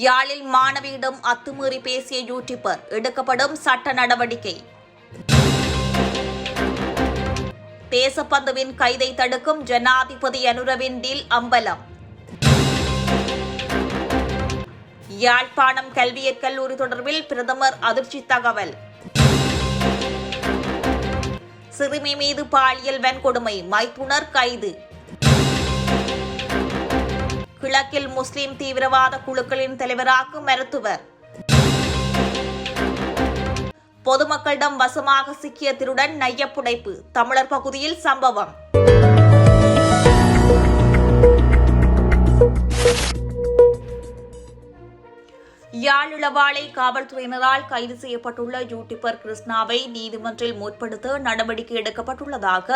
யாழில் மாணவியிடம் அத்துமீறி பேசிய யூடியூபர் எடுக்கப்படும் சட்ட நடவடிக்கை. தேசப்பந்துவின் கைதை தடுக்கும் ஜனாதிபதி அனுரவின் டீல் அம்பலம். யாழ்ப்பாணம் கல்வியற் கல்லூரி தொடர்பில் பிரதமர் அதிர்ச்சி தகவல். சிறுமி மீது பாலியல் வன்கொடுமை மைத்துனர் கைது. கிழக்கில் முஸ்லிம் தீவிரவாத குழுக்களின் தலைவராக மருத்துவர். பொதுமக்களிடம் வசமாக சிக்கிய திருடன் நையப்புடைப்பு தமிழர் பகுதியில் சம்பவம். யாழிளவாளை காவல்துறையினரால் கைது செய்யப்பட்டுள்ள யூடியூபர் கிருஷ்ணாவை நீதிமன்றில் முற்படுத்த நடவடிக்கை எடுக்கப்பட்டுள்ளதாக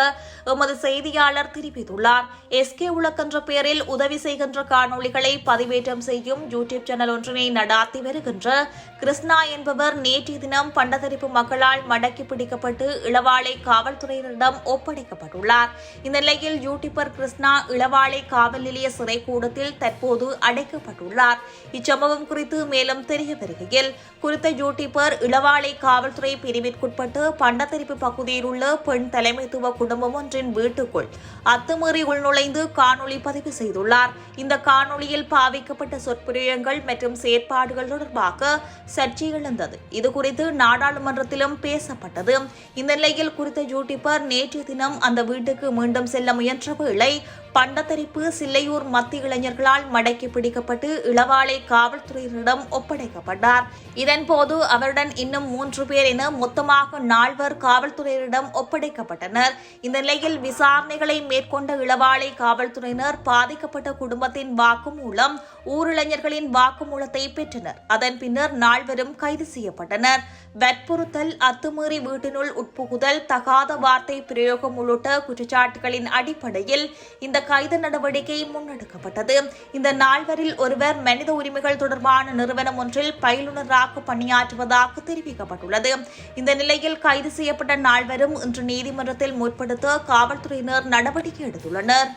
எமது செய்தியாளர் தெரிவித்துள்ளார். எஸ்கே உலகென்ற பெயரில் உதவி செய்கின்ற காணொளிகளை பதிவேற்றம் செய்யும் யூடியூப் சேனல் ஒன்றினை நடாத்தி வருகின்ற கிருஷ்ணா என்பவர் நேற்றைய தினம் பண்டதரிப்பு மக்களால் மடக்கி பிடிக்கப்பட்டு இளவாளை காவல்துறையினரிடம் ஒப்படைக்கப்பட்டுள்ளார். இந்த நிலையில் யூடியூபர் கிருஷ்ணா இளவாளை காவல் நிலைய சிறை கூடத்தில் தற்போது அடைக்கப்பட்டுள்ளார். இச்சம்பவம் குறித்து மேலும் தெரிய வருகையில் குறித்த யூடியூபர் இளவாலை காவல்துறை பிரிவிற்குட்பட்டு பண்டத்தரிப்பு பகுதியில் உள்ள பெண் தலைமைத்துவ குடும்பம் ஒன்றின் வீட்டுக்குள் அத்துமீறி உள்நுழைந்து காணொலி பதிவு செய்துள்ளார். இந்த காணொலியில் பாவிக்கப்பட்ட சொற்புரியங்கள் மற்றும் செயற்பாடுகள் தொடர்பாக சர்ச்சை எழுந்தது. இதுகுறித்து நாடாளுமன்றத்திலும் பேசப்பட்டது. இந்த நிலையில் குறித்த யூடியூபர் நேற்றைய தினம் அந்த வீட்டுக்கு மீண்டும் செல்ல முயன்ற வேளை பண்டத்தரிப்பு சில்லையூர் மத்திய இளைஞர்களால் மடக்கி பிடிக்கப்பட்டு இளவாலை காவல்துறையினரிடம் ஒப்ப ஒப்படைக்கப்பட்டார். இதன்போது அவருடன் இன்னும் மூன்று பேர் என மொத்தமாக நால்வர் காவல்துறையினரிடம் ஒப்படைக்கப்பட்டனர். இந்த நிலையில் விசாரணைகளை மேற்கொண்ட இளவாளை காவல்துறையினர் பாதிக்கப்பட்ட குடும்பத்தின் வாக்குமூலம் ஊரிளைஞர்களின் வாக்குமூலத்தை பெற்றனர். அதன் பின்னர் நால்வரும் கைது செய்யப்பட்டனர். வற்புறுத்தல் அத்துமீறி வீட்டினுள் உட்புகுதல் தகாத வார்த்தை பிரயோகம் உள்ளிட்ட குற்றச்சாட்டுகளின் அடிப்படையில் இந்த கைது நடவடிக்கை முன்னெடுக்கப்பட்டது. இந்த நால்வரில் ஒருவர் மனித உரிமைகள் தொடர்பான நிறுவனம் ஒன்றில் பயிலுநராக பணியாற்றுவதாக தெரிவிக்கப்பட்டுள்ளது. இந்த நிலையில் கைது செய்யப்பட்ட நால்வரும் இன்று நீதிமன்றத்தில் முற்படுத்த காவல்துறையினர் நடவடிக்கை எடுத்துள்ளனர்.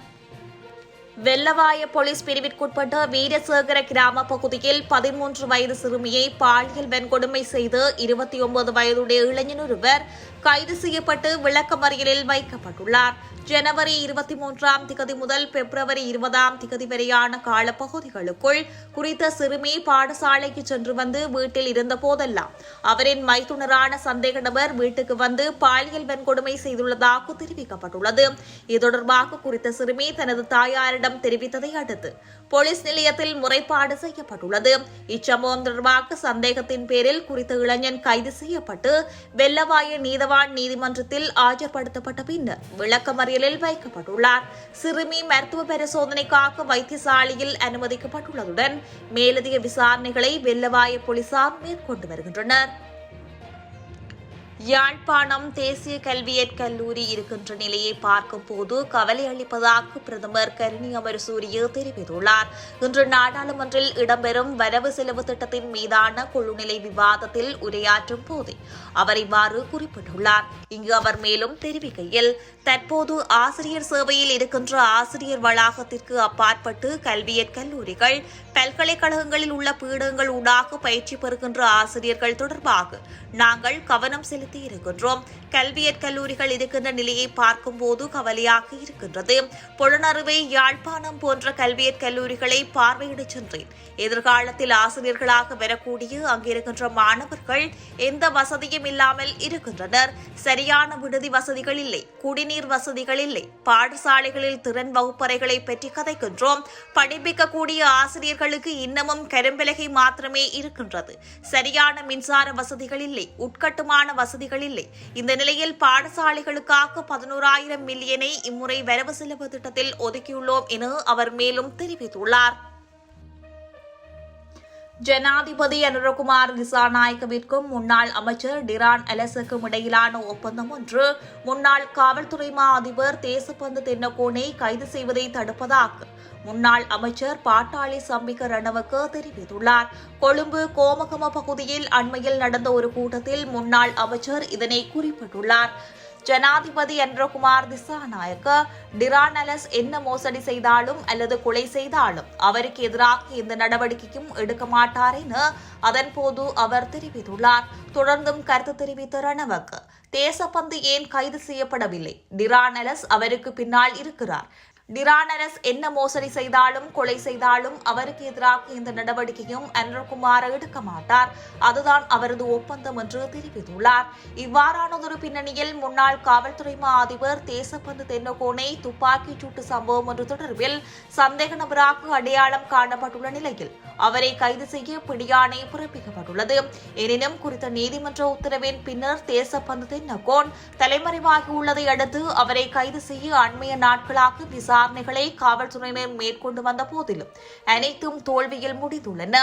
வெள்ளவாய போலீஸ் பிரிவிற்குட்பட்ட வீரசேகர கிராம பகுதியில் பதிமூன்று வயது சிறுமியை பாலியல் வன்கொடுமை செய்து இருபத்தி ஒன்பது வயதுடைய இளைஞர் ஒருவர் கைது செய்யப்பட்டு விளக்கமறியலில் வைக்கப்பட்டுள்ளார். ஜனவரி இருபத்தி மூன்றாம் திகதி முதல் பிப்ரவரி இருபதாம் திகதி வரையான காலப்பகுதிகளுக்குள் குறித்த சிறுமி பாடசாலைக்கு சென்று வந்து வீட்டில் இருந்த போதெல்லாம் அவரின் மைத்துனரான சந்தேக நபர் வீட்டுக்கு வந்து பாலியல் வன்கொடுமை செய்துள்ளதாக தெரிவிக்கப்பட்டுள்ளது. இது தொடர்பாக குறித்த சிறுமி தனது தாயாரிடம் தெரிவித்ததை அடுத்து போலீஸ் நிலையத்தில் முறைப்பாடு செய்யப்பட்டுள்ளது. இச்சம்பவம் தொடர்பாக சந்தேகத்தின் பேரில் குறித்த இளைஞன் கைது செய்யப்பட்டு வெள்ளவாய நீதவான் நீதிமன்றத்தில் ஆஜர்படுத்தப்பட்ட பின்னர் விளக்கமறியலில் வைக்கப்பட்டுள்ளார். சிறுமி மருத்துவ பரிசோதனைக்காக வைத்தியசாலையில் அனுமதிக்கப்பட்டுள்ளதுடன் மேலதிக விசாரணைகளை வெள்ளவாய போலீசார் மேற்கொண்டு வருகின்றனர். யாழ்ப்பாணம் தேசிய கல்வியற் கல்லூரி இருக்கின்ற நிலையை பார்க்கும் போது கவலை அளிப்பதாக பிரதமர் கருணி அமரசூரிய தெரிவித்துள்ளார். இன்று நாடாளுமன்றில் இடம்பெறும் வரவு செலவு திட்டத்தின் மீதான குழுநிலை விவாதத்தில் உரையாற்றும் போதே அவர் இவ்வாறு குறிப்பிட்டுள்ளார். இங்கு அவர் மேலும் தெரிவிக்கையில் தற்போது ஆசிரியர் சேவையில் இருக்கின்ற ஆசிரியர் வளாகத்திற்கு அப்பாற்பட்டு கல்வியற் கல்லூரிகள் பல்கலைக்கழகங்களில் உள்ள பீடங்கள் ஊடாக பயிற்சி பெறுகின்ற ஆசிரியர்கள் தொடர்பாக நாங்கள் கவனம் செலுத்த இருக்கின்றோம். கல்வியற் கல்லூரிகள் இருக்கின்ற நிலையை பார்க்கும்போது கவலையாக இருக்கின்றது. புலனறுவை யாழ்ப்பாணம் போன்ற கல்வியற் கல்லூரிகளை பார்வையிடச் சென்றேன். எதிர்காலத்தில் ஆசிரியர்களாக வரக்கூடிய அங்கிருக்கின்ற மாணவர்கள் எந்த வசதியும் இல்லாமல் இருக்கின்றனர். சரியான விடுதி வசதிகள் இல்லை குடிநீர் வசதிகள் இல்லை. பாடசாலைகளில் திறன் வகுப்பறைகளை பற்றி கதைக்கின்றோம். படிப்பிக்கக்கூடிய ஆசிரியர்களுக்கு இன்னமும் கரும்பலகை மாத்திரமே இருக்கின்றது. சரியான மின்சார வசதிகள் இல்லை உட்கட்டுமான வசதி வசதிகள் இல்லை. இந்த நிலையில் பாடசாலைகளுக்காக பதினோராயிரம் மில்லியனை இம்முறை வரவு செலவு திட்டத்தில் ஒதுக்கியுள்ளோம் என அவர் மேலும் தெரிவித்துள்ளார். ஜனாதிபதி அனுரகுமார் திசாநாயக்கவிற்கும் முன்னாள் அமைச்சர் டிரான் அலசுக்கும் இடையிலான ஒப்பந்தம் ஒன்று. முன்னாள் காவல்துறை மா அதிபர் தேசப்பந்து தென்னகோனை கைது செய்வதை தடுப்பதாக முன்னாள் அமைச்சர் பாட்டாளி சம்பிக்க ரணவுக்கு தெரிவித்துள்ளார். கொழும்பு கோமகம பகுதியில் அண்மையில் நடந்த ஒரு கூட்டத்தில் முன்னாள் அமைச்சர் இதனை குறிப்பிட்டுள்ளார். ஜனாதிபதி என்றகுமார் திசாநாயக்க டிரானலஸ் என்ன மோசடி செய்தாலும் அல்லது கொலை செய்தாலும் அவருக்கு எதிராக எந்த நடவடிக்கையும் எடுக்க மாட்டார் என அதன்போது அவர் தெரிவித்துள்ளார். தொடர்ந்தும் கருத்து தெரிவித்த ரணவக்கு. தேசப்பந்து ஏன் கைது செய்யப்படவில்லை? டிரானலஸ் அவருக்கு பின்னால் இருக்கிறார். டிரானரஸ் என்ன மோசடி செய்தாலும் கொலை செய்தாலும் அவருக்கு எதிராக இந்த நடவடிக்கையும் அன்றகுமார் எடுக்க மாட்டார். அதுதான் அவரது ஒப்பந்தம் என்று தெரிவித்துள்ளார். இவ்வாறானதொரு பின்னணியில் முன்னாள் காவல்துறை மா அதிபர் தேசப்பந்து தென்னகோனை துப்பாக்கிச் சூட்டு சம்பவம் ஒன்று தொடர்பில் சந்தேக நபராக அடையாளம் காணப்பட்டுள்ள நிலையில் அவரை கைது செய்ய பிடியாணை பிறப்பிக்கப்பட்டுள்ளது. எனினும் குறித்த நீதிமன்ற உத்தரவின் பின்னர் தேசப்பந்து தென்னகோன் தலைமறைவாகியுள்ளதை அடுத்து அவரை கைது செய்ய அண்மைய நாட்களாக விசாரணைகளை காவல்துறையினர் மேற்கொண்டு வந்த போதிலும் அனைத்தும் தோல்வியில் முடிந்துள்ளன.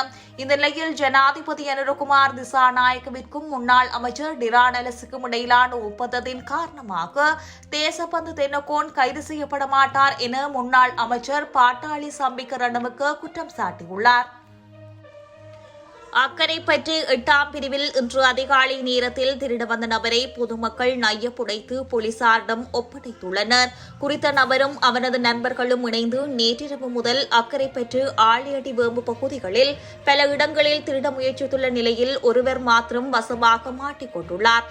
இந்த நிலையில் ஜனாதிபதி அனுரகுமார் திசாநாயக்கவிற்கும் முன்னாள் அமைச்சர் டிரானலசுக்கும் இடையிலான ஒப்பந்தத்தின் காரணமாக தேசப்பந்து தென்னகோன் கைது செய்யப்பட மாட்டார் என முன்னாள் அமைச்சர் பாட்டாளி சம்பிக்க ரணமுக்கு குற்றம் சாட்டியுள்ளார். அக்கரைப்பற்று எட்டாம் பிரிவில் இன்று அதிகாலை நேரத்தில் திருட வந்த நபரை பொதுமக்கள் நையப்புடைத்து போலீசாரிடம் ஒப்படைத்துள்ளனர். குறித்த நபரும் அவனது நண்பர்களும் இணைந்து நேற்றிரவு முதல் அக்கரைப்பற்று ஆழியடி வேம்பு பகுதிகளில் பல இடங்களில் திருட முயற்சித்துள்ள நிலையில் ஒருவர் மாத்திரம் வசமாக மாட்டிக்கொண்டுள்ளார்.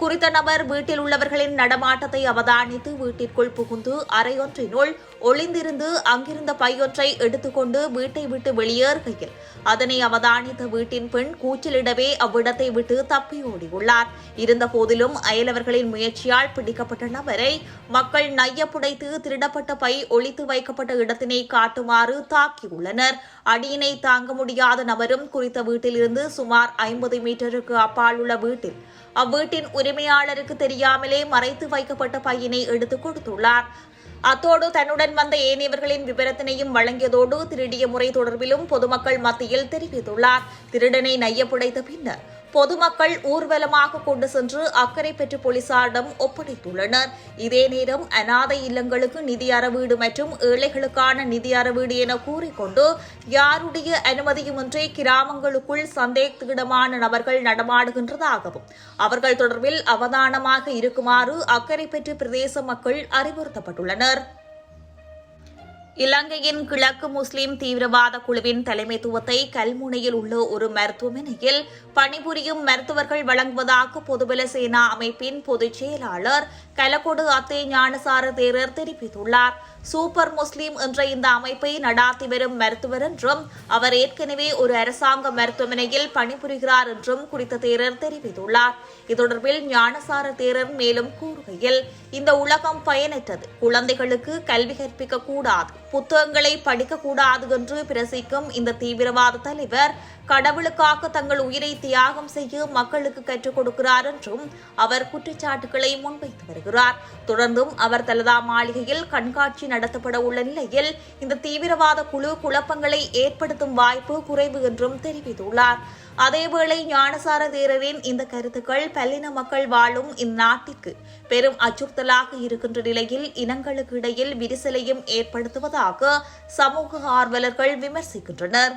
குறித்த நபர் வீட்டில் உள்ளவர்களின் நடமாட்டத்தை அவதானித்து வீட்டிற்குள் புகுந்து அறையொன்றினுள் ஒளிந்திருந்து அங்கிருந்த பையொன்றை எடுத்துக்கொண்டு வீட்டை விட்டு வெளியேறுகையில் அதனை அவதானித்த வீட்டின் பெண் கூச்சலிடவே அவ்விடத்தை விட்டு தப்பி ஓடியுள்ளார். இருந்த போதிலும் அயலவர்களின் முயற்சியால் பிடிக்கப்பட்ட நபரை மக்கள் நையப்புடைத்து திருடப்பட்ட பை ஒளித்து வைக்கப்பட்ட இடத்தினை காட்டுமாறு தாக்கியுள்ளனர் அடியினை தாங்க முடியாத நபரும் குறித்த வீட்டிலிருந்து சுமார் ஐம்பது மீட்டருக்கு அப்பால் உள்ள வீட்டில் அவ்வீட்டின் உரிமையாளருக்கு தெரியாமலே மறைத்து வைக்கப்பட்ட பையனை எடுத்துக் கொடுத்துள்ளார். அத்தோடு தன்னுடன் வந்த ஏனையவர்களின் விவரத்தினையும் வழங்கியதோடு திருடிய முறை தொடர்பிலும் பொதுமக்கள் மத்தியில் தெரிவித்துள்ளார். திருடனை நையப்புடைத்த பின்னர் பொதுமக்கள் ஊர்வலமாக கொண்டு சென்று அக்கறை பெற்று போலீசாரிடம் ஒப்படைத்துள்ளனர். இதே நேரம் அனாதை இல்லங்களுக்கு நிதி அறவீடு மற்றும் ஏழைகளுக்கான நிதி அறவீடு என கூறிக்கொண்டு யாருடைய அனுமதியுமின்றி கிராமங்களுக்குள் சந்தேகத்திடமான நபர்கள் நடமாடுகின்றதாகவும் அவர்கள் தொடர்பில் அவதானமாக இருக்குமாறு அக்கறை பெற்று பிரதேச மக்கள் அறிவுறுத்தப்பட்டுள்ளனர். இலங்கையின் கிழக்கு முஸ்லிம் தீவிரவாத குழுவின் தலைமைத்துவத்தை கல்முனையில் உள்ள ஒரு மருத்துவமனையில் பணிபுரியும் மருத்துவர்கள் வழங்குவதாக பொதுபல சேனா அமைப்பின் பொதுச் செயலாளர் கலக்கொடு அத்தே ஞானசார தேரர் தெரிவித்துள்ளார். சூப்பர் முஸ்லிம் என்ற இந்த அமைப்பை நடாத்தி வரும் மருத்துவர் என்றும் அவர் ஏற்கனவே ஒரு அரசாங்க மருத்துவமனையில் பணிபுரிகிறார் என்றும் குறித்த தேரர் தெரிவித்துள்ளார். இது தொடர்பில் ஞானசார தேரர் மேலும் கூறுகையில் இந்த உலகம் பயனற்றது. குழந்தைகளுக்கு கல்வி கற்பிக்க கூடாது புத்தகங்களை படிக்கக்கூடாது என்று பிரசிக்கும் இந்த தீவிரவாத தலைவர் கடவுளுக்காக தங்கள் உயிரை தியாகம் செய்ய மக்களுக்கு கற்றுக் கொடுக்கிறார் என்றும் அவர் குற்றச்சாட்டுகளை முன்வைத்து வருகிறார். தொடர்ந்தும் அவர் தலதா மாளிகையில் கண்காட்சி நடத்தப்பட உள்ள நிலையில் இந்த தீவிரவாத குழு குழப்பங்களை ஏற்படுத்தும் வாய்ப்பு குறைவு என்றும் தெரிவித்துள்ளார். அதேவேளை ஞானசார தேரரின் இந்த கருத்துக்கள் பல்லின மக்கள் வாழும் இந்நாட்டிற்கு பெரும் அச்சுறுத்தலாக இருக்கின்ற நிலையில் இனங்களுக்கு இடையில் விரிசலையும் ஏற்படுத்துவதாக சமூக ஆர்வலர்கள் விமர்சிக்கின்றனர்.